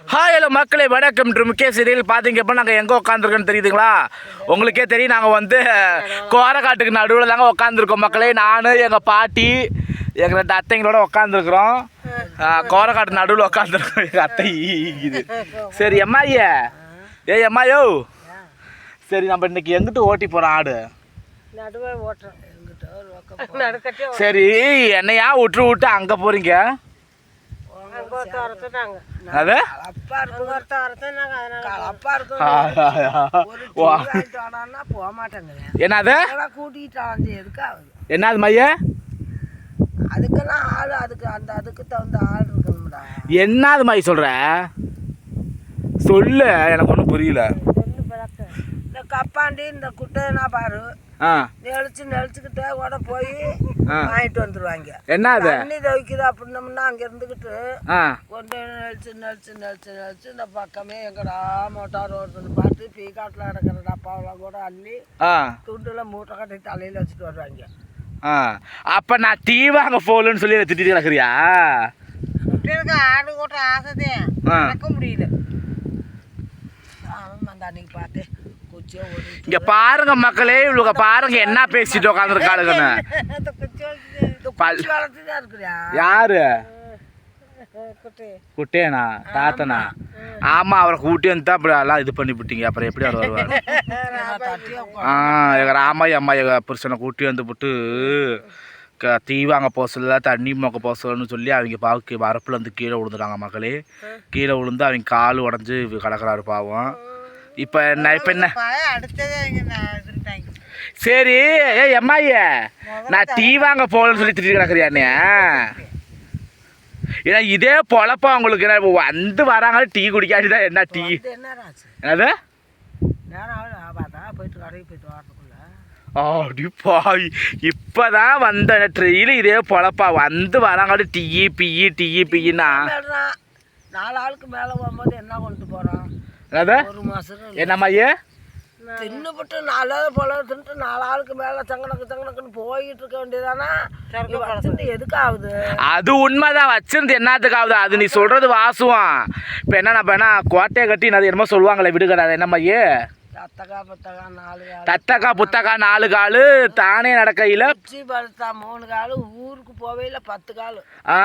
Hi hello மக்களே வணக்கம். To முக்கிய சீரியல் பார்த்தீங்க இப்போ நாங்கள் எங்கே உட்காந்துருக்கோன்னு தெரியுதுங்களா? உங்களுக்கே தெரியும் நாங்கள் வந்து கோரக்காட்டுக்கு நடுவில் தாங்க உட்காந்துருக்கோம் மக்களே. நான் எங்கள் பாட்டி எங்கள் ரெண்டு அத்தைங்களோட உட்காந்துருக்குறோம் கோரக்காட்டு நடுவில் உட்காந்துருக்கோம் எங்கள் அத்தை இது சரி எம்மாயே ஏய் எம்மாயோ சரி நம்ம இன்னைக்கு எங்கிட்டு ஓட்டி போகிறோம் ஆடு? சரி என்னையா விட்டு விட்டு அங்கே போகிறீங்க அங்கே ஒருத்த வரத்தை நாங்கள் அது? என்னது என்னது மைய அதுக்கெல்லாம் ஆள் அதுக்கு அந்த அதுக்கு தகுந்த ஆள் இருக்கணும்டா என்னது மை சொல்ற சொல்லு எனக்கு ஒன்றும் புரியல கப்பாண்டி இந்த குட்டையனா பாரு. நெளிச்சு நெளிச்சுக்கிட்டே கூட போய். வாங்கிட்டு வந்துருவாங்க. என்ன அது? தண்ணி துவைக்குது அப்படின்னம்னா அங்கே இருந்துக்கிட்டு ஆ. கொண்டு நெளிச்சு நெளிச்சு நெளிச்சு நெளிச்சு இந்த பக்கமே எங்கடா மோட்டார் ஓடுதுன்னு பார்த்து பீக்காட்டில் கிடக்கிற டப்பாவெல்லாம் கூட அள்ளி ஆ. துண்டுல மூட்டை கட்டி தலையில் வச்சுட்டு வருவாங்க. அப்போ நான் டீ வாங்க போகலன்னு சொல்லி திட்டிட்டு கிடக்குறியா? குட்டிகளுக்கு ஆடு ஓட்ட ஆசைதே. நடக்க முடியல. அவன் அன்னைக்கு பார்த்து குச்சியை ஓடிட்டு இங்க பாருங்க மக்களே இவளுங்க பாருங்க என்ன பேசிட்டு உட்காந்துருக்காளுங்கன்னு யாரு? குட்டி. குட்டேனா? தாத்தனா? ஆமா. அவரை கூட்டி வந்து தான் அப்படி எல்லாம் இது பண்ணி விட்டீங்க. அப்புறம் எப்படி அவர் வருவார்? ஆ எங்கள் ராமாயி அம்மா எங்கள் புருஷனை கூட்டி வந்து விட்டு தீ வாங்க போக சொல்ல தண்ணி மொக்க போக சொல்லணும்னு சொல்லி அவங்க பாவுக்கு வரப்பில் வந்து கீழே விழுந்துட்டாங்க மக்களே. கீழே விழுந்து அவங்க கால் உடஞ்சி கிடக்குறாரு பாவம். இப்போ என்ன இப்போ என்ன? சரி ஏ எம்மாயே நான் டீ வாங்க போகலன்னு சொல்லி திட்டி கிடக்குறியா நீ ஏன்னா இதே பொழப்பா உங்களுக்கு என்ன வந்து வராங்க டீ குடிக்காட்டி தான் என்ன டீ? என்னது? நேரம் ஆகுது ஆபாதா போயிட்டு கடைக்கு போயிட்டு வரதுக்குள்ள அப்படிப்பா இப்பதான் வந்த ட்ரெயில இதே பொழப்பா. வந்து வராங்க டீ பியி டீ மேலதான். நாலு ஆளுக்கு மேலே போகும்போது என்ன கொண்டு போகிறோம் என்னம்மாயே தின்னுபிட்டு நாலு போல தின்ட்டு நாலு ஆளுக்கு மேலே சங்கனக்கு சங்கனக்குன்னு போயிட்டு இருக்க வேண்டியதானா எதுக்கு ஆகுது அது உண்மைதான் வச்சிருந்து என்னத்துக்காவது அது நீ சொல்றது வாசுவம் இப்போ என்ன நம்ம என்ன கோட்டையை கட்டி அது என்னமோ சொல்லுவாங்களே விடுகடை அது என்னம்மையே தத்தக்கா பத்தக்கா நாலு காலு தானே நடக்கையில். மூணு காலு ஊருக்கு போவையில் பத்து காலு. ஆ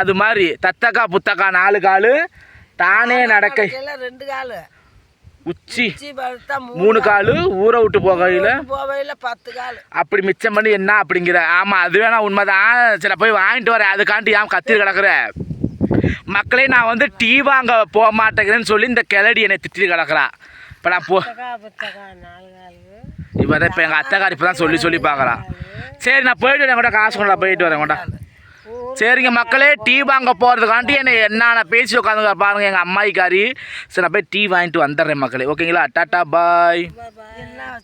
அது மாதிரி. தத்தக்கா புத்தக்கா நாலு காலு தானே நடக்கை ரெண்டு காலு. உச்சி. மூணு காலு. ஊரை விட்டு போகையில் போவையில் பத்து காலு. அப்படி மிச்சம் பண்ணி என்ன அப்படிங்கிற? ஆமாம் அது வேணா உண்மைதான். சரி போய் வாங்கிட்டு வரேன். அதுக்காண்டி ஏன் கத்திரி கிடக்குற? மக்களே நான் வந்து டீ வாங்க போக மாட்டேங்கிறேன்னு சொல்லி இந்த கிளடி என்னை திட்டி கிடக்குறா. இப்போ நான் போ இப்போ தான் இப்போ எங்கள் அத்தைக்காரி இப்போ தான் சொல்லி சொல்லி பார்க்குறான் சரி நான் போயிட்டு வரேன். கூட காசு கொண்டா போயிட்டு வரேன். கொண்டா சரிங்க மக்களே டீ வாங்க போகிறதுக்காண்டி என்னை என்னென்ன பேசி உட்காந்து பாருங்கள் எங்கள் அம்மாய்க்காரி. சரி நான் போய் டீ வாங்கிட்டு வந்துடுறேன் மக்களே. ஓகேங்களா? Tata bye. என்ன